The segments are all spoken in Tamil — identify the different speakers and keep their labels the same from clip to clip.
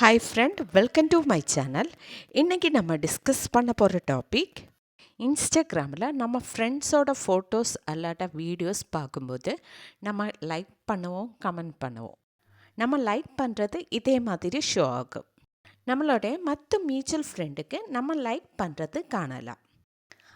Speaker 1: Hi friend welcome to my channel இன்றைக்கி நம்ம டிஸ்கஸ் பண்ண போகிற டாபிக் இன்ஸ்டாகிராமில் நம்ம ஃப்ரெண்ட்ஸோட ஃபோட்டோஸ் அல்லாட்ட வீடியோஸ் பார்க்கும்போது நம்ம லைக் பண்ணுவோம் கமெண்ட் பண்ணுவோம். நம்ம லைக் பண்ணுறது இதே மாதிரி ஷோ ஆகும். நம்மளோட மற்ற மியூச்சுவல் ஃப்ரெண்டுக்கு நம்ம லைக் பண்ணுறது காணலாம்.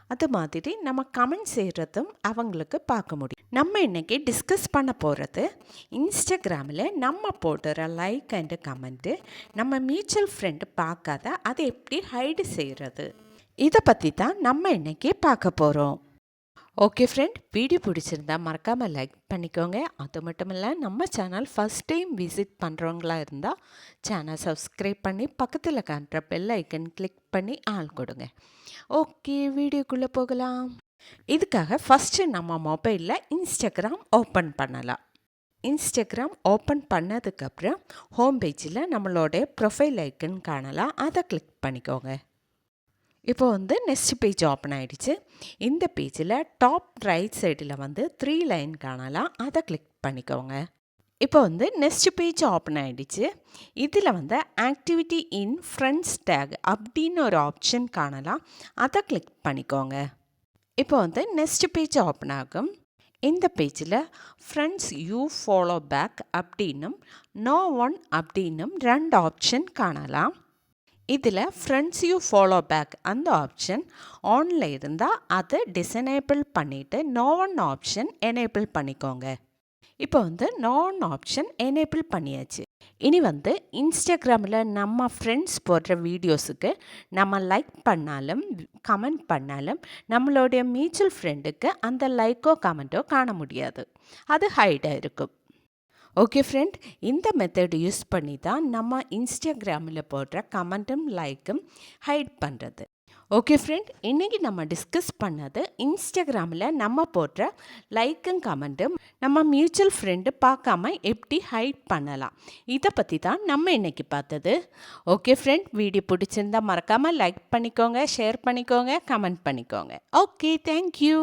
Speaker 1: அது மாதிரி நம்ம கமெண்ட் செய்கிறதும் அவங்களுக்கு பார்க்க முடியும். நம்ம இன்றைக்கி டிஸ்கஸ் பண்ண போகிறது இன்ஸ்டாகிராமில் நம்ம போடுற லைக் அண்டு கமெண்ட்டு நம்ம மியூச்சுவல் ஃப்ரெண்டு பார்க்காத அதை எப்படி ஹைடு செய்கிறது இதை பற்றி தான் நம்ம இன்றைக்கி பார்க்க போகிறோம் ஓகே ஃப்ரெண்ட் வீடியோ பிடிச்சிருந்தா மறக்காமல் லைக் பண்ணிக்கோங்க. அது மட்டும் இல்லை நம்ம சேனல் ஃபஸ்ட் டைம் விசிட் பண்ணுறவங்களா இருந்தால் சேனல் சப்ஸ்கிரைப் பண்ணி பக்கத்தில் காட்டுற பெல் ஐக்கன் கிளிக் பண்ணி ஆள் கொடுங்க. ஓகே வீடியோக்குள்ளே போகலாம். இதுக்காக ஃபஸ்ட்டு நம்ம மொபைலில் இன்ஸ்டாகிராம் ஓப்பன் பண்ணலாம். இன்ஸ்டாகிராம் ஓப்பன் பண்ணதுக்கப்புறம் ஹோம் பேஜில் நம்மளோட ப்ரொஃபைல் ஐக்கன் காணலாம். அதை கிளிக் பண்ணிக்கோங்க. இப்போ வந்து நெக்ஸ்ட் பேஜ் ஓப்பன் ஆகிடுச்சு இந்த பேஜில் டாப் ரைட் சைடில் வந்து த்ரீ லைன் காணலாம். அதை கிளிக் பண்ணிக்கோங்க. இப்போ வந்து நெக்ஸ்ட் பேஜ் ஓப்பன் ஆகிடுச்சு இதில் வந்து ஆக்டிவிட்டி இன் ஃப்ரெண்ட்ஸ் டேக் அப்படின்னு ஒரு ஆப்ஷன் காணலாம். அதை கிளிக் பண்ணிக்கோங்க. இப்போ வந்து நெக்ஸ்ட் பேஜ் ஓப்பன் ஆகும். இந்த பேஜில் ஃப்ரெண்ட்ஸ் யூ ஃபாலோ பேக் அப்படின்னும் நோ ஒன் அப்படின்னும் ரெண்டு ஆப்ஷன் காணலாம். இதில் ஃப்ரெண்ட்ஸ் யூ ஃபாலோ பேக் அந்த ஆப்ஷன் ஆனில் இருந்தால் அதை டிசனேபிள் பண்ணிவிட்டு நோன் ஆப்ஷன் எனேபிள் பண்ணிக்கோங்க. இப்போ வந்து நான் ஆப்ஷன் எனேபிள் பண்ணியாச்சு. இனி வந்து இன்ஸ்டாகிராமில் நம்ம ஃப்ரெண்ட்ஸ் போடுற வீடியோஸுக்கு நம்ம லைக் பண்ணாலும் கமெண்ட் பண்ணாலும் நம்மளுடைய மியூச்சுவல் ஃப்ரெண்டுக்கு அந்த லைக்கோ கமெண்ட்டோ காண முடியாது. அது ஹைடாக இருக்கும். ஓகே ஃப்ரெண்ட் இந்த மெத்தட் யூஸ் பண்ணி தான் நம்ம இன்ஸ்டாகிராமில் போடுற கமெண்ட்டும் லைக்கும் ஹைட் பண்ணுறது ஓகே ஃப்ரெண்ட் இன்றைக்கி நம்ம டிஸ்கஸ் பண்ணது இன்ஸ்டாகிராமில் நம்ம போடுற லைக்கும் கமெண்ட்டும் நம்ம மியூச்சுவல் ஃப்ரெண்டு பார்க்காம எப்படி ஹைட் பண்ணலாம். இதை பற்றி தான் நம்ம இன்றைக்கி பார்த்தது. ஓகே ஃப்ரெண்ட் வீடியோ பிடிச்சிருந்தா மறக்காமல் லைக் பண்ணிக்கோங்க ஷேர் பண்ணிக்கோங்க கமெண்ட் பண்ணிக்கோங்க. Okay thank you